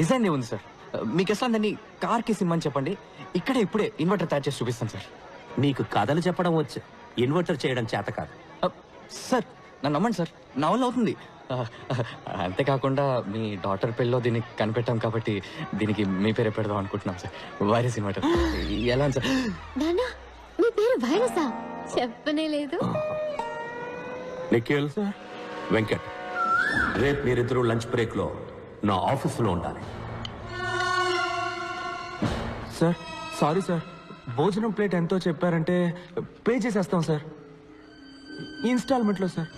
Design ఏముంది sir? మీకు ఎట్లా దాన్ని కార్కి సిమ్మని చెప్పండి. ఇక్కడే ఇప్పుడే ఇన్వర్టర్ తయారు చేసి చూపిస్తాను సార్. నీకు కథలు చెప్పడం వచ్చు. ఇన్వర్టర్ చేయడం చేత కాదు. సార్ నన్ను నమ్మండి సార్. నా వల్ల అవుతుంది. అంతేకాకుండా మీ డాటర్ పెళ్ళిలో దీన్ని కనిపెట్టాం కాబట్టి దీనికి మీ పేరే పెడదాం అనుకుంటున్నాం సార్. Virus inverter. ఎలా ఉంది సార్? మీ పేరు వైరసా? చెప్పనే లేదు. నిఖిల్ వెంకట్ రేపు మీరిద్దరూ లంచ్ బ్రేక్లో నా ఆఫీసులో ఉండాలి. Sir sorry sir. భోజనం ప్లేట్ ఎంతో చెప్పారంటే పే చేసేస్తాం సార్. ఇన్స్టాల్మెంట్లో సార్.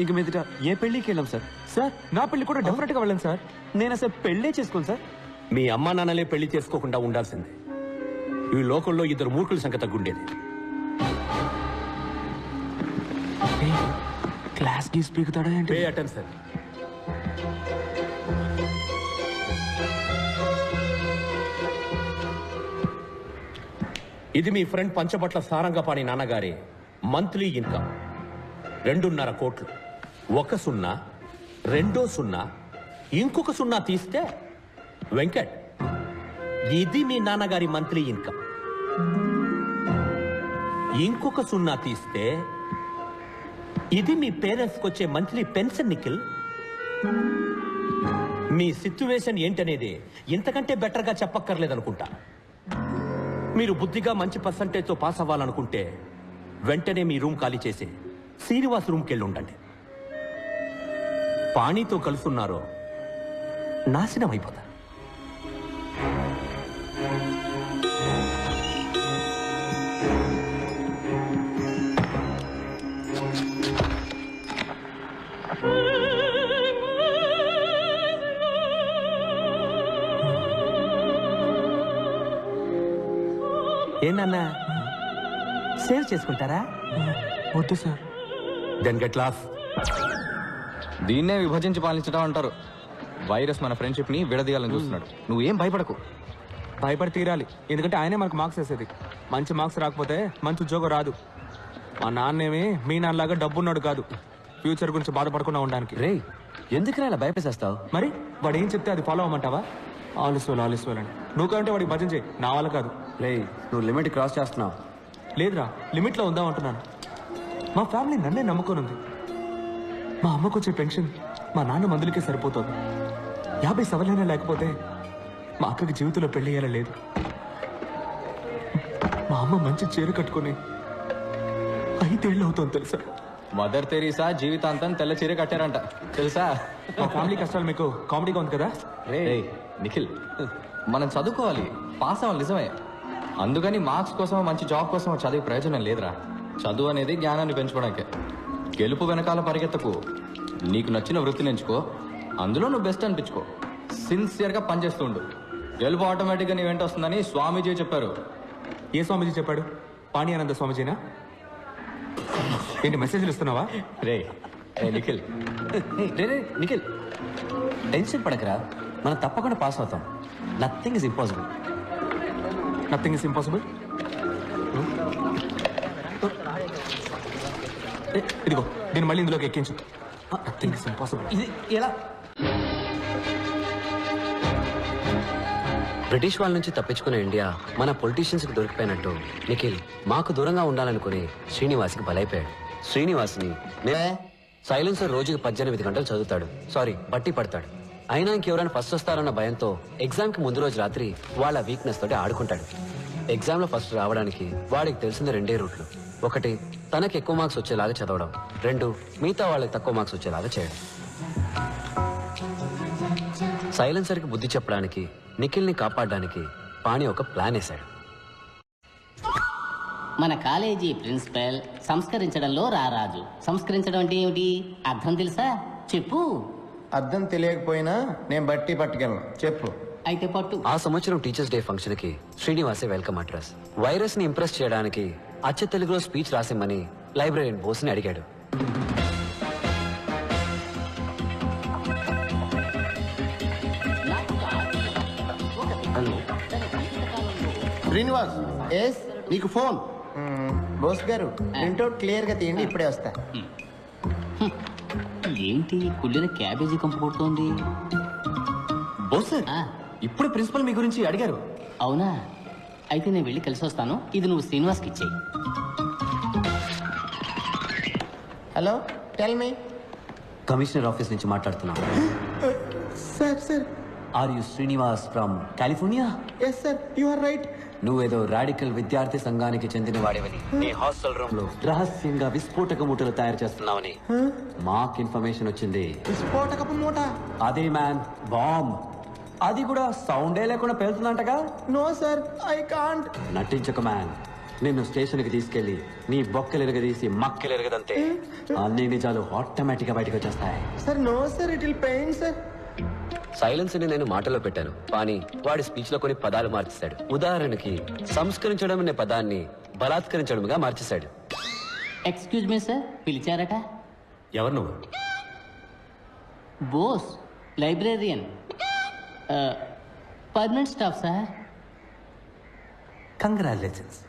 ఇక మీదట ఏ పెళ్ళికి వెళ్ళాం సార్? సార్ నా పెళ్ళి కూడా డెఫినెట్గా వెళ్ళండి సార్. నేను అసలు పెళ్ళే చేసుకోను సార్. మీ అమ్మా నాన్నలే పెళ్ళి చేసుకోకుండా ఉండాల్సిందే. ఈ లోకంలో ఇద్దరు మూర్ఖుల సంగతి తగ్గుండేది. క్లాస్ గీస్ పీకుతాడా ఏంటి? పే అటెన్షన్ ఇది మీ ఫ్రెండ్ పంచబట్ల సారంగపాణి నాన్నగారి మంత్లీ ఇన్కమ్. రెండున్నర కోట్లు. ఒక సున్నా రెండో సున్నా ఇంకొక సున్నా తీస్తే వెంకట్ ఇది మీ నాన్నగారి మంత్లీ ఇన్కమ్. ఇంకొక సున్నా తీస్తే ఇది మీ పేరెంట్స్కి వచ్చే మంత్లీ పెన్షన్ నిఖిల్. మీ సిచ్యువేషన్ ఏంటనేది ఇంతకంటే బెటర్గా చెప్పక్కర్లేదనుకుంటా. మీరు బుద్ధిగా మంచి పర్సంటేజ్తో పాస్ అవ్వాలనుకుంటే వెంటనే మీ రూమ్ ఖాళీ చేసి శ్రీనివాస్ రూమ్కి వెళ్ళి ఉండండి పాణితో కలుసున్నారో నాశనం అయిపోతారు ఏందన్నా సేవ్ చేసుకుంటారా? వద్దు సార్. దెన్ గెట్ లాస్ దీన్నే విభజించి పాలించడం అంటారు. వైరస్ మన ఫ్రెండ్షిప్ని విడదీయాలని చూస్తున్నాడు. నువ్వేం భయపడకు. భయపడి తీరాలి. ఎందుకంటే ఆయనే మనకు మార్క్స్ వేసేది. మంచి మార్క్స్ రాకపోతే మంచి ఉద్యోగం రాదు. మా నాన్నేమి మీ నాన్నలాగా డబ్బున్నాడు కాదు. ఫ్యూచర్ గురించి బాధపడకుండా ఉండడానికి. రే ఎందుకు ఇలా భయపేసేస్తావు మరి వాడు ఏం చెప్తే అది ఫాలో అవ్వమంటావా? ఆలస్వాలు ఆలస్వాలు అని. నువ్వు కంటే వాడికి భజన చేయి. నా వల్ల కాదు. రే నువ్వు లిమిట్ క్రాస్ చేస్తున్నావు. లేదురా లిమిట్లో ఉందాం అంటున్నాను. మా ఫ్యామిలీ నన్నే నమ్ముకొని ఉంది మా అమ్మకు వచ్చే పెన్షన్ మా నాన్న మందులకే సరిపోతుంది. యాభై సవలైనా లేకపోతే మా అక్కకి జీవితంలో పెళ్ళి అయ్యేలా లేదు. మా అమ్మ మంచి చీర కట్టుకొని ఐదేళ్ళు అవుతుంది తెలుసా? మదర్ తెరీసా జీవితాంతం తెల్ల చీర కట్టారంట. తెలుసా? మా ఫ్యామిలీ కష్టాలు మీకు కామెడీగా ఉంది కదా? రే నిఖిల్ మనం చదువుకోవాలి. పాస్ అవ్వాలి నిజమే. అందుకని మార్క్స్ కోసం మంచి జాబ్ కోసం చదివే ప్రయోజనం లేదురా. చదువు అనేది జ్ఞానాన్ని పెంచుకోవడానికే. గెలుపు వెనకాల పరిగెత్తకు. నీకు నచ్చిన వృత్తిని ఎంచుకో అందులో నువ్వు బెస్ట్ అనిపించుకో. సిన్సియర్గా పనిచేస్తూ ఉండు. గెలుపు ఆటోమేటిక్గా నీ వెంట వస్తుందని స్వామీజీ చెప్పారు. ఏ స్వామీజీ చెప్పాడు? పాణి స్వామీజీనా? ఏంటి మెసేజ్లు ఇస్తున్నావా? రే రే నిఖిల్. రే రే నిఖిల్. టెన్షన్ పడకరా. మనం తప్పకుండా పాస్ అవుతాం. Nothing is impossible nothing is impossible ఇదిగో దీన్ని మళ్ళీ ఇందులోకి ఎక్కించు. నథింగ్ ఇస్ ఇంపాసిబుల్ ఇది ఎలా? బ్రిటిష్ వాళ్ళ నుంచి తప్పించుకున్న ఇండియా మన పొలిటీషియన్స్కి దొరికిపోయినట్టు. నిఖిల్ మాకు దూరంగా ఉండాలనుకుని శ్రీనివాస్కి బలైపోయాడు. శ్రీనివాస్ని సైలెన్సర్ రోజుకి పద్దెనిమిది గంటలు చదువుతాడు. సారీ బట్టి పడతాడు. అయినా ఇంకెవరైనా ఫస్ట్ వస్తారన్న భయంతో ఎగ్జామ్కి ముందు రోజు రాత్రి వాళ్ళ వీక్నెస్ తోటి ఆడుకుంటాడు. ఎగ్జామ్లో ఫస్ట్ రావడానికి వాడికి తెలిసిన రెండే రూట్లు. ఒకటి తనకి ఎక్కువ మార్క్స్ వచ్చేలాగా చదవడం. రెండు మిగతా వాళ్ళకి తక్కువ మార్క్స్ వచ్చేలాగా చేయడం. సైలెన్సర్కి బుద్ధి చెప్పడానికి నిఖిల్ని కాపాడడానికి పాణి ఒక ప్లాన్ వేశాడు. మన కాలేజీ ప్రిన్సిపల్ సంస్కరించడంలో రారాజు. సంస్కరించడం అంటే ఏమిటి? అర్థం తెలుసా? చెప్పు. అర్థం తెలియకపోయినా నేను బట్టి పట్టుకెళ్ళను. చెప్పు. అయితే పట్టు. ఆ సంవత్సరం టీచర్స్ డే ఫంక్షన్కి శ్రీనివాసే వెల్కమ్ అడ్రస్. వైరస్ని ఇంప్రెస్ చేయడానికి అచ్చ తెలుగులో స్పీచ్ రాసిమ్మని లైబ్రరీన్ బోస్ని అడిగాడు శ్రీనివాస్ ఎస్ నీకు ఫోన్. బోస్ గారు ప్రింట్అవుట్ క్లియర్గా తీయండి ఇప్పుడే వస్తా. ఏంటి కుళ్ళిన క్యాబేజీ కంపు కొడుతోంది? బోస్ సార్ ఆ. ఇప్పుడు ప్రిన్సిపల్ మీ గురించి అడిగారు. అవునా? అయితే నేను వెళ్ళి కలిసి వస్తాను. ఇది నువ్వు శ్రీనివాస్కి ఇచ్చేయి. Hello tell me. Commissioner office నుంచి మాట్లాడుతున్నాను sir sir. Are you Srinivas from California yes sir you are right నువ్వేదో రాడికల్ విద్యార్థి సంఘానికి చెందిన వాడివని. నీ హాస్టల్ రూమ్? లో రహస్యంగా విస్ఫోటక మూటలు తయారు చేస్తున్నావని. మాకు ఇన్ఫర్మేషన్ వచ్చింది. విస్ఫోటకపు మూట? అదే మ్యాన్ బాంబ్. అది కూడా సౌండే లేకుండా పేలుతుందంటగా? No sir I can't. నటించక man నిన్ను స్టేషన్కి తీసుకెళ్ళి నీ బొక్కలు ఎరగదీసి మక్కలు ఎరగదంతే. అన్ని నిజాలు ఆటోమేటిక్గా బయటకు వచ్చేస్తాయి. Sir no sir it will pain sir. సైలెన్స్ని నేను మాటలో పెట్టాను. కానీ వాడి స్పీచ్లో కొన్ని పదాలు మార్చేశాడు. ఉదాహరణకి సంస్కరించడం అనే పదాన్ని బలాత్కరించడంగా మార్చేశాడు. ఎక్స్క్యూజ్ మీ సార్ పిలిచారట? ఎవరు నువ్వు? Bose librarian. Permanent staff sir. Congratulations.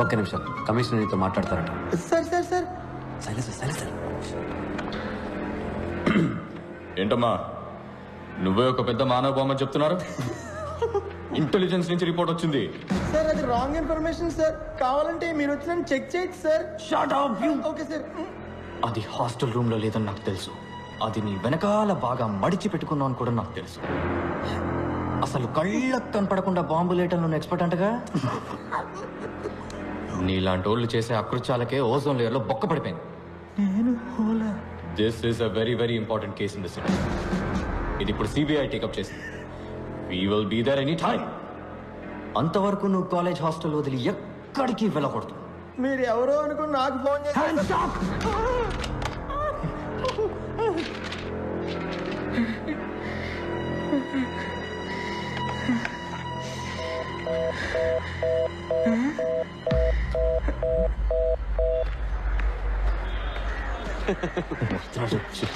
ఒక్క నిమిషం కమిషనర్ నీతో మాట్లాడతారట. సార్ సార్ ఏంటమ్మా? నువ్వే ఒక పెద్ద మానవ బొమ్మ చెప్తున్నారు? ఇంటెలిజెన్స్ నుంచి రిపోర్ట్ వచ్చింది. సార్ అది రాంగ్ ఇన్ఫర్మేషన్ సార్ కావాలంటే మీరు వచ్చి నన్ను చెక్ చేయొచ్చు సార్ ఓకే సార్ అది హాస్టల్ రూమ్లో లేదని నాకు తెలుసు. అది నీ వెనకాల బాగా మడిచి పెట్టుకున్నావు అని కూడా నాకు తెలుసు. అసలు కళ్ళకు కనపడకుండా బాంబు లేటర్లు ఎక్స్పర్ట్ అంటగా? నీలాంటి వాళ్ళు చేసే అకృత్యాలకే ఓజోన్ లేయర్లో బొక్క పడిపోయింది. This is a very very important case in the city ఇది ఇప్పుడు సిబిఐ టేకప్ చేసింది we will be there any time అంతవరకు నువ్వు కాలేజ్ హాస్టల్ వదిలి ఎక్కడికి వెళ్ళకూడదు. మీరు ఎవరో అనుకుని నాకు ఫోన్ చేశారు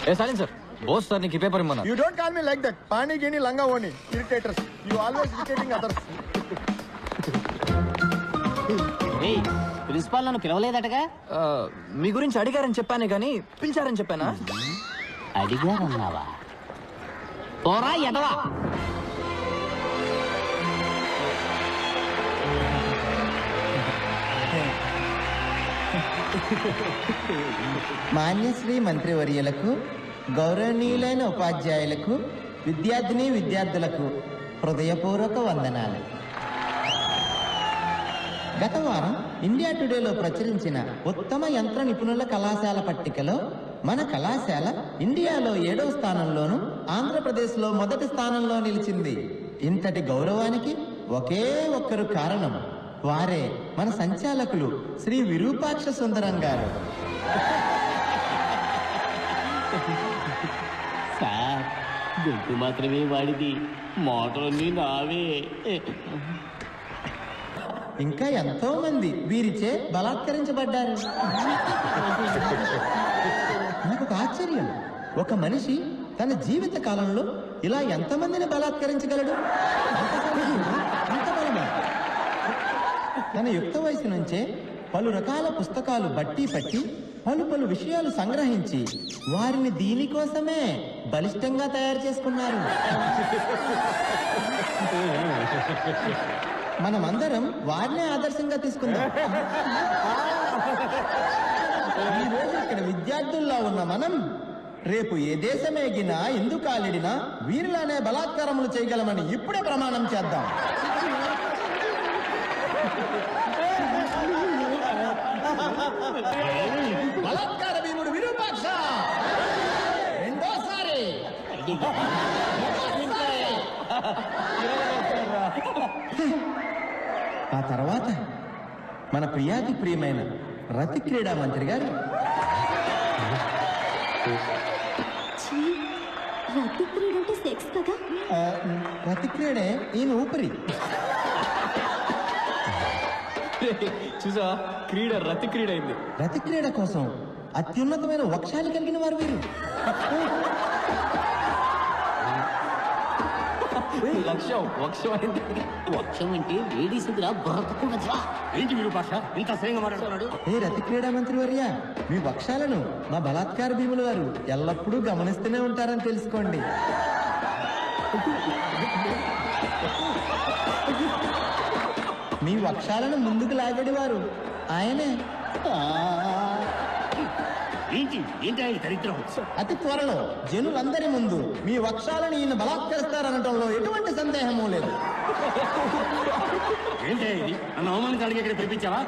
ఏ సార్ సార్ బోస్ సార్ నీకు ఈ paper ఇమ్మన్నా you don't call me like that pani గేని లంగా ఓని irritators. You always irritating others ఏయ్ ప్రిన్సిపాల్ నన్ను పిలవలేదటగా? ఆ, మీ గురించి అడిగారని చెప్పానే కానీ పిలిచారని చెప్పానా? అడిగారన్నావా? పోరా ఎదవా మాన్యశ్రీ మంత్రివర్యులకు గౌరవనీయులైన ఉపాధ్యాయులకు విద్యార్థిని విద్యార్థులకు హృదయపూర్వక వందనాలు. గత వారం ఇండియా టుడేలో ప్రచురించిన ఉత్తమ యంత్ర నిపుణుల కళాశాల పట్టికలో మన కళాశాల ఇండియాలో ఏడవ స్థానంలోను ఆంధ్రప్రదేశ్లో మొదటి స్థానంలో నిలిచింది. ఇంతటి గౌరవానికి ఒకే ఒక్కరు కారణం వారే మన సంచాలకులు శ్రీ విరూపాక్ష సుందరం గారు. సార్ గొంతు మాత్రమే వాడిది. మోటార్ని నావే. ఇంకా ఎంతో మంది వీరిచే బలాత్కరించబడ్డారు. నాకు ఒక ఆశ్చర్యం. ఒక మనిషి తన జీవిత కాలంలో ఇలా ఎంతమందిని బలాత్కరించగలడు అంత సామర్థ్యమా? అంత బలమా? తన యుక్త వయసు నుంచే పలు రకాల పుస్తకాలు బట్టి పట్టి పలు పలు విషయాలు సంగ్రహించి వారిని దీనికోసమే బలిష్టంగా తయారు చేసుకున్నారు. మనమందరం వారినే ఆదర్శంగా తీసుకుందాం. ఈరోజు ఇక్కడ విద్యార్థుల్లో ఉన్న మనం రేపు ఏ దేశం ఎగినా ఎందుకు కాలిడినా వీరిలానే బలాత్కారములు చేయగలమని ఇప్పుడే ప్రమాణం చేద్దాం. బలాత్కార భీముడు విరూపాక్ష! రెండోసారి! ఆ తర్వాత మన ప్రియాతి ప్రియమైన రతి క్రీడా మంత్రి గారు. రతి పీరియడ్ అంటే సెక్స్ కదా? రతి క్రీడే ఈయన ఊపిరి. చూసా క్రీడ రతి క్రీడ అయింది. రతి క్రీడ కోసం అత్యున్నతమైన వక్షాలు కలిగిన వారు వీరు. లక్ష్యం వక్షం అయింది. వక్షం అంటే ఏంటి భాష? ఇంత అసహ్యంగా మాట్లాడుతున్నాడు. ఏ రతి క్రీడా మంత్రి వర్య మీ వక్షాలను మా బలాత్కార భీముల వారు ఎల్లప్పుడూ గమనిస్తూనే ఉంటారని తెలుసుకోండి. మీ వక్షాలను ముందుకు లాగేవారు. ఆయనే. ఏంటి? ఏంటి ఆయన దరిద్రం? అతి త్వరలో జనులందరి ముందు మీ వక్షాలను ఈయన బలాత్కరిస్తారనటంలో ఎటువంటి సందేహమూ లేదు. ఏంటి ఇది? నన్ను అవమానించడానికి ఇక్కడ పిలిపించావా?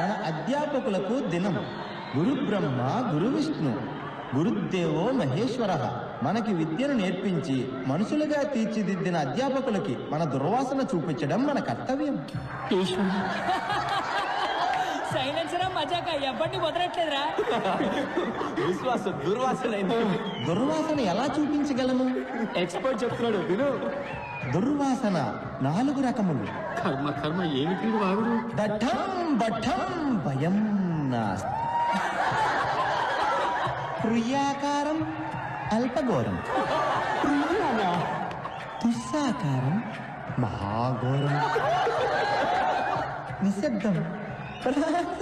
మన అధ్యాపకులకు దినం. గురు బ్రహ్మ గురు విష్ణు గురుదేవో మహేశ్వర. మనకి విద్యను నేర్పించి మనుషులుగా తీర్చిదిద్దిన అధ్యాపకులకి మన దుర్వాసన చూపించడం మన కర్తవ్యం. సైలెన్సరా మజాక? ఎవరిని వదలట్లేదురా. విశ్వాసం దుర్వాసన దుర్వాసన ఎలా చూపించగలము? ఎక్స్పర్ట్ చెప్తున్నాడు విను. దుర్వాసన నాలుగు రకములు. కర్మ కర్మ ఏమిటి వాగుడు దఠం బఠం భయం నాస్తి. క్రియాకారం అల్పఘోరం దుస్సాకారం మహాఘోరం నిశ్శబ్దం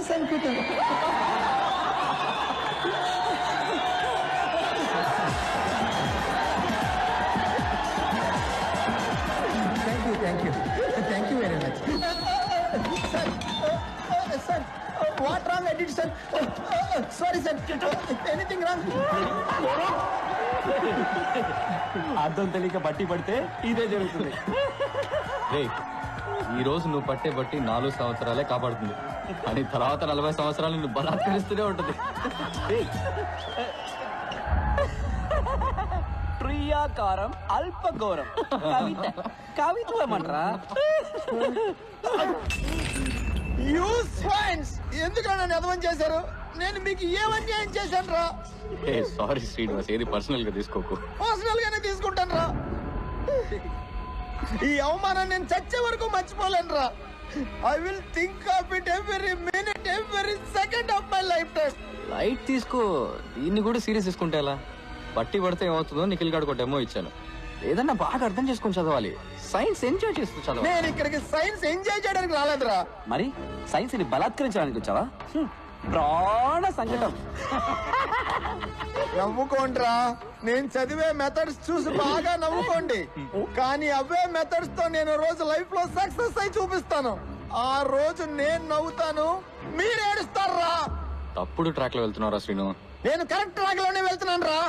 సంకుటం thank you thank you thank you very much sir sir what wrong edit sir sorry sir anything wrong అర్థం తెలియక బట్టి పడితే ఇదే జరుగుతుంది. రేయ్ ఈ రోజు నువ్వు పట్టే బట్టి నాలుగు సంవత్సరాలే కాపాడుతుంది. అని తర్వాత నలభై సంవత్సరాలు నువ్వు బలాత్కరిస్తూనే ఉంటుంది. రేయ్, ప్రియాకారం అల్పఘోరం కవిత కవిత్వం అంటారా యూ స్వైన్స్ ఎందుకు నన్ను ఎదవం చేశారు? నేను మీకు ఏం అన్యాయం చేశాను రా? ఏ సారీ శ్రీనివాస్ ఏది పర్సనల్గా తీసుకోకు. పర్సనల్ గానే తీసుకుంటాను రా. ఈ అవమానం నేను చచ్చే వరకు మర్చిపోలేను రా. I will think of it every minute every second of my life time light తీసుకో దీన్ని కూడా సీరియస్ తీసుకుంటే ఎలా? బట్టి పడితే ఏమవుతుందో నిఖిల్ గడికి ఒక డెమో ఇచ్చాను. ఏదన్నా బాగా అర్థం చేసుకొని చదవాలి. సైన్స్ ఎంజాయ్ చేస్తూ చదవాలి. నేను ఇక్కడికి సైన్స్ ఎంజాయ్ చేయడానికి రాలేదురా. మరి? సైన్స్ని బలాత్కరించడానికి వచ్చావా. ప్రాణ సంకటం. నవ్వుకోండిరా. నేను చదివే మెథడ్స్ చూసి బాగా నవ్వుకోండి. కానీ అవే మెథడ్స్తో నేను రోజు లైఫ్లో సక్సెస్ అయి చూపిస్తాను. ఆ రోజు నేను నవ్వుతాను. మీరు ఏడుస్తారా? తప్పుడు ట్రాక్లో వెళ్తున్నారా శ్రీను. నేను కరెక్ట్ ట్రాక్లోనే వెళ్తున్నాను రా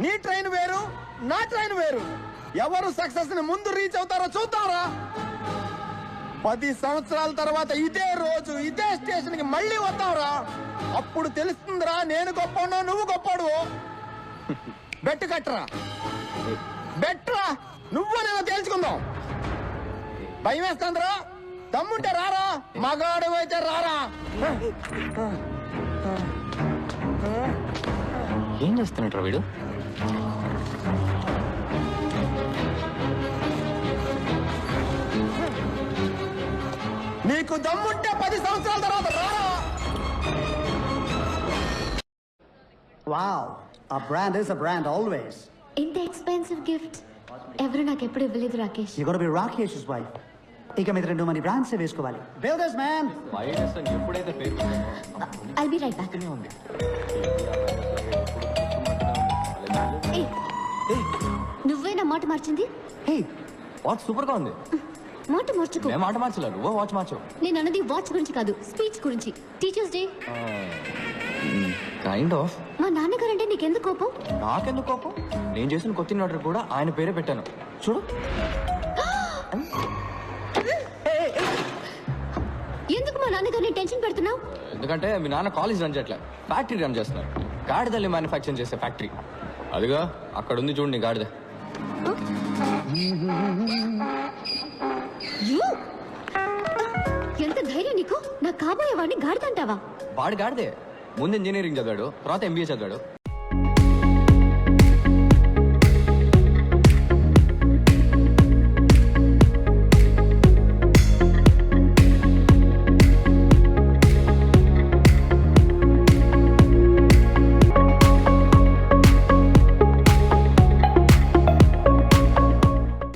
నీ ట్రైన్ వేరు నా ట్రైన్ వేరు. ఎవరు సక్సెస్ని ముందు రీచ్ అవుతారో చూద్దాంరా. పది సంవత్సరాల తర్వాత ఇదే రోజు ఇదే స్టేషన్కి మళ్ళీ వద్దాంరా. అప్పుడు తెలుస్తుందిరా నేను గొప్పనో నువ్వు గొప్పడు బెట్టు కట్టరా. బెట్రా నువ్వు నేను తేల్చుకుందాం. భయం వేస్తుందిరా. తమ్ముంటే రారా. మగాడు అయితే రారా. ఏం చేస్తున్నట్రా వీడు? నీకు దమ్ముంటే పది సంవత్సరాల తర్వాత రారా. Wow, a brand is a brand always. ఇంత ఎక్స్పెన్సివ్ గిఫ్ట్ ఎవరు నాకు ఎప్పుడు ఇవ్వలేదు Rakesh. You gotta be Rakesh's wife. ఇక మీద రెండు మంది బ్రాండ్స్ వేసుకోవాలి. బిల్డర్స్ మ్యాన్ ఎప్పుడైతే ఐ బి రైట్ బ్యాక్ ఉంది. నువ్వే నా మాట మార్చింది? హే వాచ్ సూపర్గా ఉంది మాట మార్చుకో. మేము మాట మార్చలేదు నువ్వు వాచ్ మార్చవు నేను అన్నది వాచ్ గురించి కాదు స్పీచ్ గురించి. టీచర్స్ డే కైండ్ ఆఫ్ మా నాన్నగారంటే నీకెందుకు కోపం? నాకెందుకు కోపం? నేను చేసిన కొత్త ఆర్డర్ కూడా ఆయన పేరే పెట్టాను. చూడు. ఎందుకు మా నాన్నగారిని టెన్షన్ పెడుతున్నావు? ఎందుకంటే మీ నాన్న కాలేజ్ రన్ చేయట్లే. ఫ్యాక్టరీ రన్ చేస్తున్నారు గాడిదల్ని మ్యానుఫ్యాక్చరింగ్ చేసే ఫ్యాక్టరీ అదిగా అక్కడ ఉంది చూడండి గాడిద. యూ! ఎంత ధైర్యం నీకు? నా కాబోయే వాడిని గాడిదంటావా? వాడు గాడిదే. ముందు ఇంజనీరింగ్ చదివాడు తర్వాత ఎంబీఏ చదివాడు.